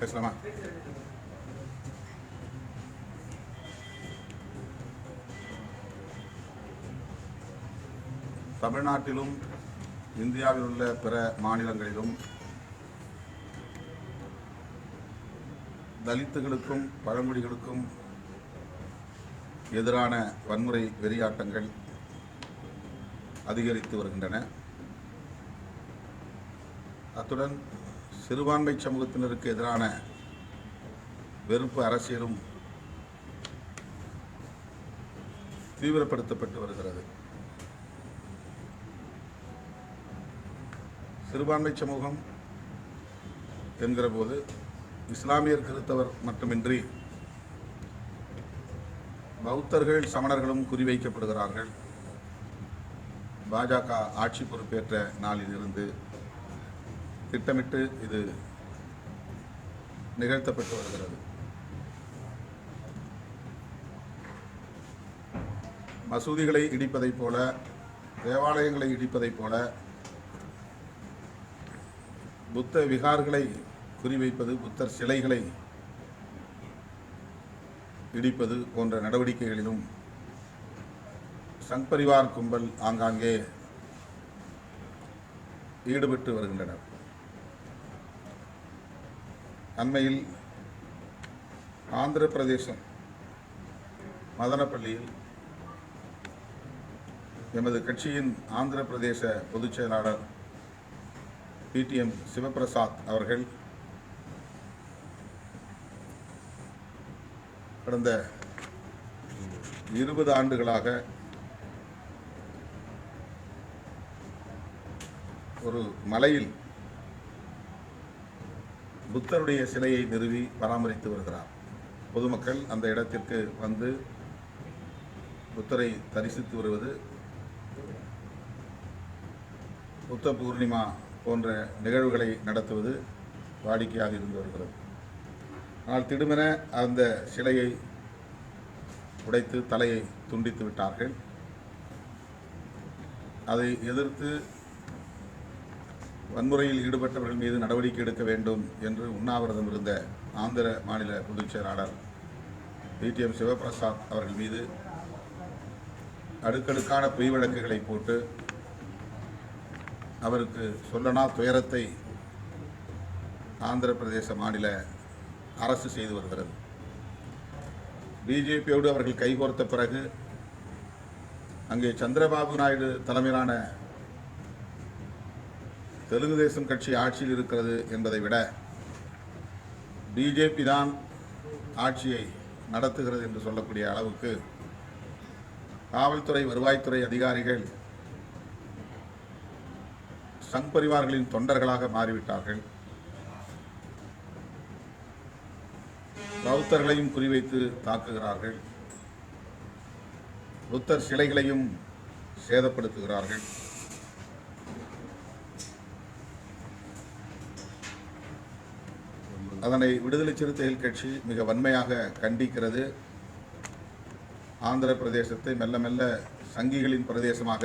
பேசலாமா தமிழ்நாட்டிலும் இந்தியாவில் உள்ள பிற மாநிலங்களிலும் தலித்துகளுக்கும் பழங்குடிகளுக்கும் எதிரான வன்முறை வெறியாட்டங்கள் அதிகரித்து வருகின்றன. அத்துடன் சிறுபான்மை சமூகத்தினருக்கு எதிரான வெறுப்பு அரசியலும் தீவிரப்படுத்தப்பட்டு வருகிறது. சிறுபான்மை சமூகம் என்கிற போது இஸ்லாமியர் கிறித்தவர் மட்டுமின்றி பௌத்தர்கள் சமணர்களும் குறிவைக்கப்படுகிறார்கள். பாஜக ஆட்சி பொறுப்பேற்ற நாளில் இருந்து திட்டமிட்டு இது நிகழ்த்தப்பட்டு வருகிறது. மசூதிகளை இடிப்பதைப் போல தேவாலயங்களை இடிப்பதைப் போல புத்த விகார்களை குறிவைப்பது புத்தர் சிலைகளை இடிப்பது போன்ற நடவடிக்கைகளிலும் சங் பரிவார் கும்பல் ஆங்காங்கே ஈடுபட்டு வருகின்றனர். அண்மையில் ஆந்திர பிரதேசம் மதனப்பள்ளியில் எமது கட்சியின் ஆந்திர பிரதேச பொதுச் செயலாளர் பிடிஎம் சிவபிரசாத் அவர்கள் கடந்த இருபது ஆண்டுகளாக ஒரு மலையில் புத்தருடைய சிலையை நிறுவி பராமரித்து வருகிறார். பொதுமக்கள் அந்த இடத்திற்கு வந்து புத்தரை தரிசித்து வருவது புத்த பூர்ணிமா போன்ற நிகழ்வுகளை நடத்துவது வாடிக்கையாக இருந்து வருகிறது. ஆனால் திடுமென அந்த சிலையை உடைத்து தலையை துண்டித்து விட்டார்கள். அதை எதிர்த்து வன்முறையில் ஈடுபட்டவர்கள் மீது நடவடிக்கை எடுக்க வேண்டும் என்று உண்ணாவிரதம் இருந்த ஆந்திர மாநில பொதுச் செயலாளர் பிடிஎம் சிவபிரசாத் அவர்கள் மீது அடுக்கடுக்கான பொய் வழக்குகளை போட்டு அவருக்கு சொல்லனா துயரத்தை ஆந்திர பிரதேச மாநில அரசு செய்து வருகிறது. பிஜேபியோடு அவர்கள் கைகோர்த்த பிறகு அங்கே சந்திரபாபு நாயுடு தலைமையிலான தெலுங்கு தேசம் கட்சி ஆட்சியில் இருக்கிறது என்பதை விட பிஜேபி தான் ஆட்சியை நடத்துகிறது என்று சொல்லக்கூடிய அளவுக்கு காவல்துறை வருவாய்த்துறை அதிகாரிகள் சங் பரிவார்களின் தொண்டர்களாக மாறிவிட்டார்கள். பௌத்தர்களையும் குறிவைத்து தாக்குகிறார்கள். புத்தர் சிலைகளையும் சேதப்படுத்துகிறார்கள். அதனை விடுதலை சிறுத்தைகள் கட்சி மிக வன்மையாக கண்டிக்கிறது. ஆந்திர பிரதேசத்தை மெல்ல மெல்ல சங்கிகளின் பிரதேசமாக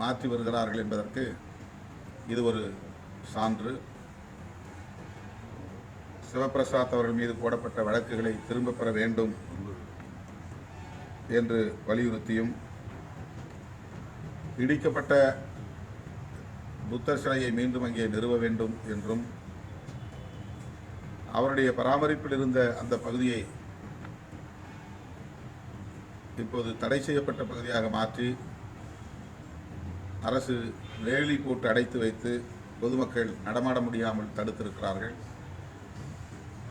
மாற்றி வருகிறார்கள் என்பதற்கு இது ஒரு சான்று. சிவபிரசாத் அவர்கள் மீது போடப்பட்ட வழக்குகளை திரும்பப் பெற வேண்டும் என்று வலியுறுத்தியும் இடிக்கப்பட்ட புத்தர் சிலையை மீண்டும் அங்கே நிறுவ வேண்டும் என்றும் அவருடைய பராமரிப்பில் இருந்த அந்த பகுதியை இப்போது தடை செய்யப்பட்ட பகுதியாக மாற்றி அரசு வேலி போட்டு அடைத்து வைத்து பொதுமக்கள் நடமாட முடியாமல் தடுத்திருக்கிறார்கள்.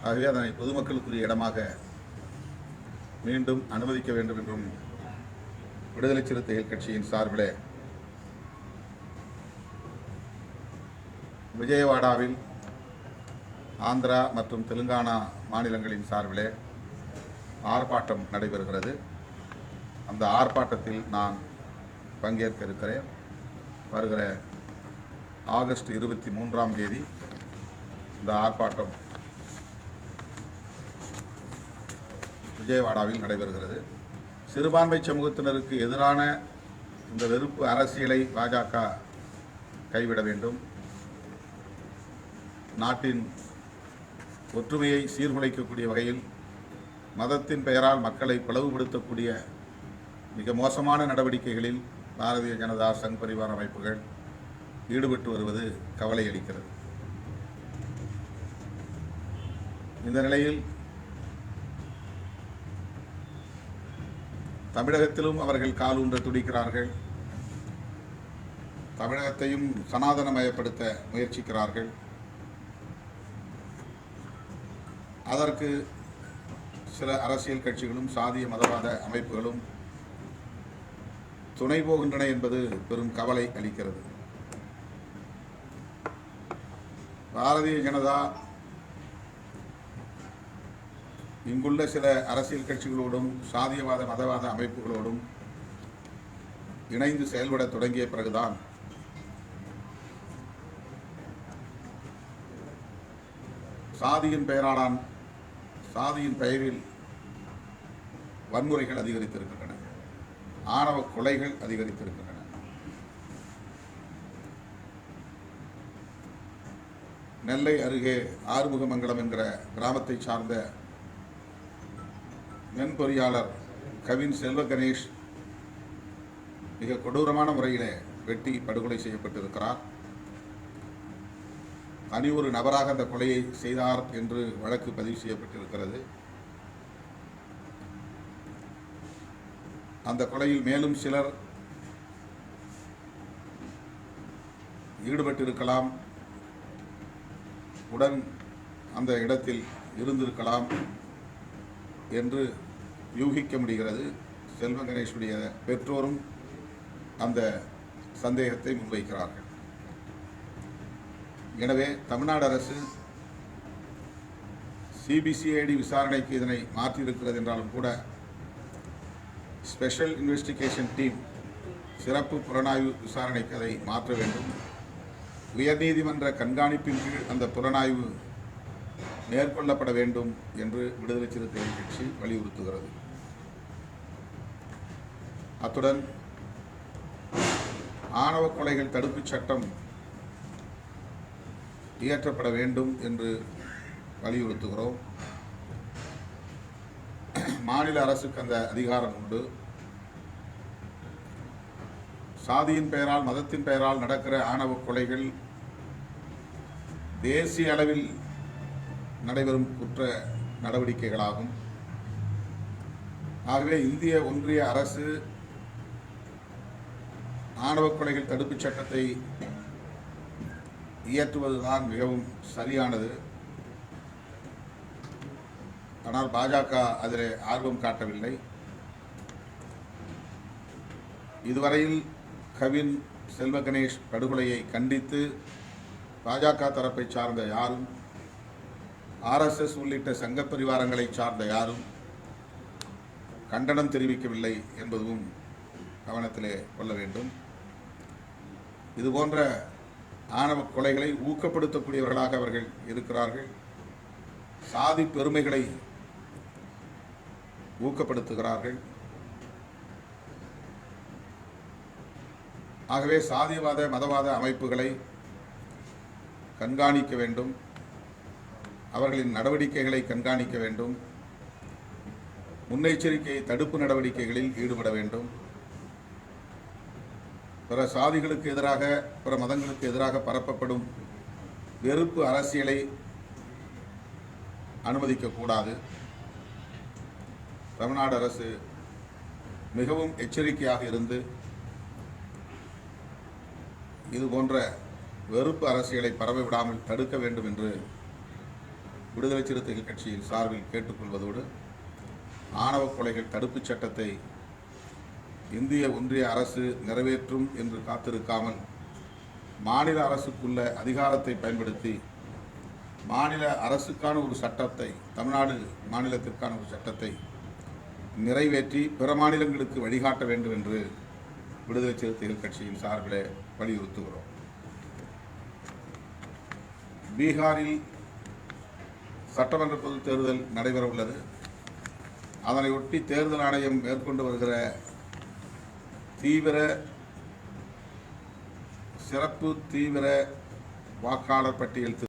ஆகவே அதனை பொதுமக்களுக்குரிய இடமாக மீண்டும் அனுமதிக்க வேண்டும் என்றும் விடுதலை சிறுத்தைகள் கட்சியின் சார்பிலே விஜயவாடாவில் ஆந்திரா மற்றும் தெலுங்கானா மாநிலங்களின் சார்பிலே ஆர்ப்பாட்டம் நடைபெறுகிறது. அந்த ஆர்ப்பாட்டத்தில் நான் பங்கேற்க இருக்கிறேன் வருகிற ஆகஸ்ட் இருபத்தி மூன்றாம் தேதி இந்த ஆர்ப்பாட்டம் விஜயவாடாவில் நடைபெறுகிறது. சிறுபான்மை சமூகத்தினருக்கு எதிரான இந்த வெறுப்பு அரசியலை பாஜக கைவிட வேண்டும். நாட்டின் ஒற்றுமையை சீர்குலைக்கக்கூடிய வகையில் மதத்தின் பெயரால் மக்களை பிளவுபடுத்தக்கூடிய மிக மோசமான நடவடிக்கைகளில் பாரதிய ஜனதா சங் பரிவார அமைப்புகள் ஈடுபட்டு வருவது கவலை அளிக்கிறது. இந்த நிலையில் தமிழகத்திலும் அவர்கள் காலூன்ற துடிக்கிறார்கள். தமிழகத்தையும் சனாதனமயப்படுத்த முயற்சிக்கிறார்கள். அதற்கு சில அரசியல் கட்சிகளும் சாதிய மதவாத அமைப்புகளும் துணை போகின்றன என்பது பெரும் கவலை அளிக்கிறது. பாரதிய ஜனதா இங்குள்ள சில அரசியல் கட்சிகளோடும் சாதியவாத மதவாத அமைப்புகளோடும் இணைந்து செயல்பட தொடங்கிய பிறகுதான் சாதியின் பெயராலான் சாதியின் பெயரில் வன்முறைகள் அதிகரித்திருக்கின்றன. ஆணவ கொலைகள் அதிகரித்திருக்கின்றன. நெல்லை அருகே ஆறுமுகமங்கலம் என்கிற கிராமத்தை சார்ந்த மென்பொறியாளர் கவின் செல்வ கணேஷ் மிக கொடூரமான முறையிலே வெட்டி படுகொலை செய்யப்பட்டிருக்கிறார். தனி ஒரு நபராக அந்த கொலையை செய்தார் என்று வழக்கு பதிவு செய்யப்பட்டிருக்கிறது. அந்த கொலையில் மேலும் சிலர் ஈடுபட்டிருக்கலாம். உடன் அந்த இடத்தில் இருந்திருக்கலாம் என்று யூகிக்க முடிகிறது. செல்வ கணேஷுடைய பெற்றோரும் அந்த சந்தேகத்தை முன்வைக்கிறார்கள். எனவே தமிழ்நாடு அரசு சிபிசிஐடி விசாரணைக்கு இதனை மாற்றியிருக்கிறது என்றாலும் கூட ஸ்பெஷல் இன்வெஸ்டிகேஷன் டீம் சிறப்பு புலனாய்வு விசாரணைக்கு அதை மாற்ற வேண்டும். உயர்நீதிமன்ற கண்காணிப்பின் கீழ் அந்த புலனாய்வு மேற்கொள்ளப்பட வேண்டும் என்று விடுதலை சிறுத்தைகள் கட்சி வலியுறுத்துகிறது. அத்துடன் ஆணவ கொலைகள் தடுப்புச் சட்டம் இயற்றப்பட வேண்டும் என்று வலியுறுத்துகிறோம். மாநில அரசுக்கு அந்த அதிகாரம் உண்டு. சாதியின் பெயரால் மதத்தின் பெயரால் நடக்கிற ஆணவ கொலைகள் தேசிய அளவில் நடைபெறும் குற்ற நடவடிக்கைகளாகும். ஆகவே இந்திய ஒன்றிய அரசு ஆணவ கொலைகள் தடுப்புச் சட்டத்தை இயற்றுவதுதான் மிகவும் சரியானது. ஆனால் பாஜக அதில் ஆர்வம் காட்டவில்லை. இதுவரையில் கவின் செல்வ கணேஷ் படுகொலையை கண்டித்து பாஜக தரப்பை சார்ந்த யாரும் ஆர்எஸ்எஸ் உள்ளிட்ட சங்க பரிவாரங்களை சார்ந்த யாரும் கண்டனம் தெரிவிக்கவில்லை என்பதும் கவனத்திலே கொள்ள வேண்டும். இதுபோன்ற ஆணவ கொலைகளை ஊக்கப்படுத்தக்கூடியவர்களாக அவர்கள் இருக்கிறார்கள். சாதி பெருமைகளை ஊக்கப்படுத்துகிறார்கள். ஆகவே சாதியவாத மதவாத அமைப்புகளை கண்காணிக்க வேண்டும். அவர்களின் நடவடிக்கைகளை கண்காணிக்க வேண்டும். முன்னெச்சரிக்கை தடுப்பு நடவடிக்கைகளில் ஈடுபட வேண்டும். பிற சாதிகளுக்கு எதிராக பிற மதங்களுக்கு எதிராக பரப்பப்படும் வெறுப்பு அரசியலை அனுமதிக்கக்கூடாது தமிழ்நாடு அரசு மிகவும் எச்சரிக்கையாக இருந்து இது போன்ற வெறுப்பு அரசியலை பரவ விடாமல் தடுக்க வேண்டும் என்று விடுதலை சிறுத்தைகள் கட்சியின் சார்பில் கேட்டுக்கொள்வதோடு ஆணவ கொலைகள் தடுப்புச் சட்டத்தை இந்திய ஒன்றிய அரசு நிறைவேற்றும் என்று காத்திருக்காமல் மாநில அரசுக்குள்ள அதிகாரத்தை பயன்படுத்தி மாநில அரசுக்கான ஒரு சட்டத்தை தமிழ்நாடு மாநிலத்திற்கான ஒரு சட்டத்தை நிறைவேற்றி பிற மாநிலங்களுக்கு வழிகாட்ட வேண்டும் என்று விடுதலை சிறுத்தைகள் கட்சியின் சார்பில் வலியுறுத்துகிறோம். பீகாரில் சட்டமன்ற பொது தேர்தல் நடைபெற உள்ளது அதனையொட்டி தேர்தல் ஆணையம் மேற்கொண்டு வருகிற தீவிர சிறப்பு தீவிர வாக்காளர் பட்டியல்